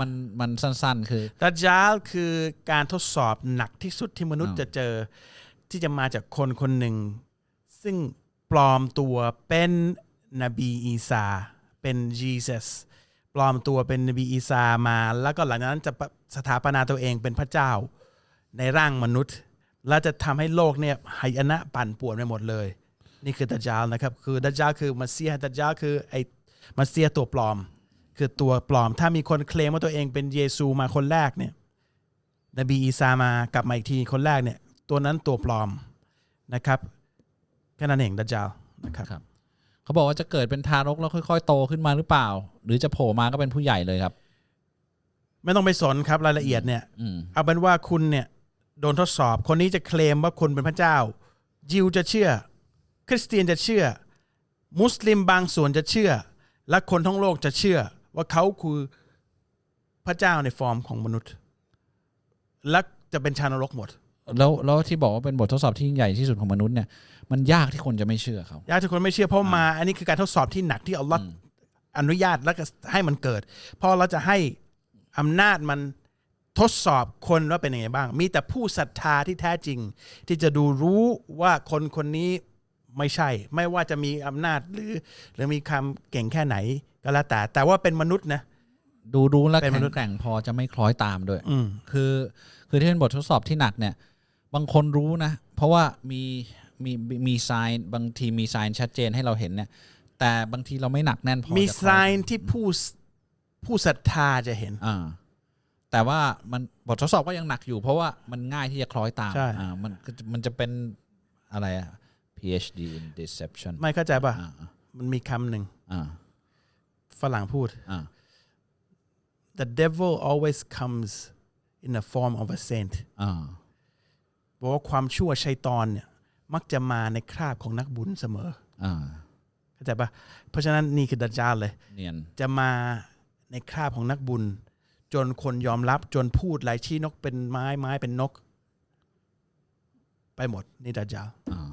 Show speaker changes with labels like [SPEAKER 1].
[SPEAKER 1] มันมันสั้นๆ คือ
[SPEAKER 2] ดัจจาลคือการทดสอบหนักที่สุดที่มนุษย์
[SPEAKER 1] อ่า
[SPEAKER 2] จะเจอ ที่จะมาจากคนคนหนึ่ง ซึ่งปลอมตัวเป็นนบีอีสาเป็นยีเซสปลอมตัวเป็นนบีอีสามา แล้วก็หลังจากนั้นจะสถาปนาตัวเองเป็นพระเจ้าในร่างมนุษย์ แล้วจะทำให้โลกเนี่ยหายนะปั่นป่วนไปหมดเลย นี่คือดัจจาลนะครับ คือดัจจาลคือมัสเซียห์ดัจจาลคือไอ้มัสเซียห์ตัวปลอม คือตัวปลอม ถ้ามีคนเคลมว่าตัวเองเป็นเยซูมาคนแรกเนี่ยนบีอีสามากลับมาอีกทีคนแรกเนี่ยตัวนั้นตัวปลอมนะครับแค่นั้นเองดัจจาลนะครับ
[SPEAKER 1] ครับเขาบอกว่าจะเกิดเป็นทารกแล้วค่อย ๆ โตขึ้นมาหรือเปล่า หรือจะโผล่มาก็เป็นผู้ใหญ่เลยครับ
[SPEAKER 2] ไม่ต้องไปสนครับรายละเอียดเนี่ย
[SPEAKER 1] อืม
[SPEAKER 2] เอาเป็นว่าคุณเนี่ยโดนทดสอบคนนี้จะเคลมว่าคุณเป็นพระเจ้า ยิวจะเชื่อ คริสเตียนจะเชื่อ มุสลิมบางส่วนจะเชื่อ และคนทั้งโลกจะเชื่อ ว่าเขาคือพระเจ้าในฟอร์มของมนุษย์ และจะเป็นชาวนรกหมด
[SPEAKER 1] แล้วแล้วที่บอกว่าเป็นบททดสอบที่ยิ่งใหญ่ที่สุดของมนุษย์เนี่ยมันยากที่คนจะไม่เชื่อเขา
[SPEAKER 2] ญาติทุกคนไม่เชื่อเพราะมา อันนี้คือการทดสอบที่หนักที่อัลลอฮ์อนุญาตแล้วก็ให้มันเกิด เพราะเราจะให้อำนาจมันทดสอบคนว่าเป็นยังไงบ้าง มีแต่ผู้ศรัทธาที่แท้จริง ที่จะดูรู้ว่าคนคนนี้ไม่ใช่ ไม่ว่าจะมีอำนาจหรือ หรือมีคำเก่งแค่ไหน ก็แล้วแต่แต่ว่าเป็นมนุษย์นะ
[SPEAKER 1] ดูรู้และ
[SPEAKER 2] เป็น
[SPEAKER 1] แข็
[SPEAKER 2] ม
[SPEAKER 1] ง
[SPEAKER 2] นุษย์
[SPEAKER 1] แกร่งพอจะไม่คล้อยตามด้วย
[SPEAKER 2] อืม
[SPEAKER 1] คือคือที่เป็นบททดสอบที่หนักเนี่ย บางคนรู้นะ เพราะว่ามีมีมีไซน์บางทีมีไซน์ชัดเจนให้เราเห็นเนี่ย แต่บางทีเราไม่หนักแน่นพอ
[SPEAKER 2] มี
[SPEAKER 1] จะค
[SPEAKER 2] ไซ
[SPEAKER 1] ล้อย
[SPEAKER 2] น์ที่ผู้ผู้ศรัทธาจะเห็น
[SPEAKER 1] อ่า แต่ว่ามันบททดสอบก็ยังหนักอยู่ เพราะว่ามันง่ายที่จะคล้อยตาม
[SPEAKER 2] ใช่
[SPEAKER 1] อ่ามันก็จะมันจะเป็นอะไรอะ PhD in deception
[SPEAKER 2] ไม่เข้าใจป่ะ
[SPEAKER 1] อ่าอ่า
[SPEAKER 2] มันมีคำหนึ่ง
[SPEAKER 1] อ่า
[SPEAKER 2] ฝรั่งพูด
[SPEAKER 1] อ่า
[SPEAKER 2] the devil always comes in the form of a saint
[SPEAKER 1] อ่า
[SPEAKER 2] บอกว่าความชั่วชัยตอนเนี่ยมักจะมาในคราบของนักบุญเสมอ
[SPEAKER 1] อ่า
[SPEAKER 2] เข้าใจปะเพราะฉะนั้นนี่คือดัจจาลเลย
[SPEAKER 1] เนียน
[SPEAKER 2] จะมาในคราบของนักบุญ จนคนยอมรับจนพูดหลายชี้นกเป็นไม้ไม้เป็นนก ไปหมด นี่ดัจจาล
[SPEAKER 1] อ่า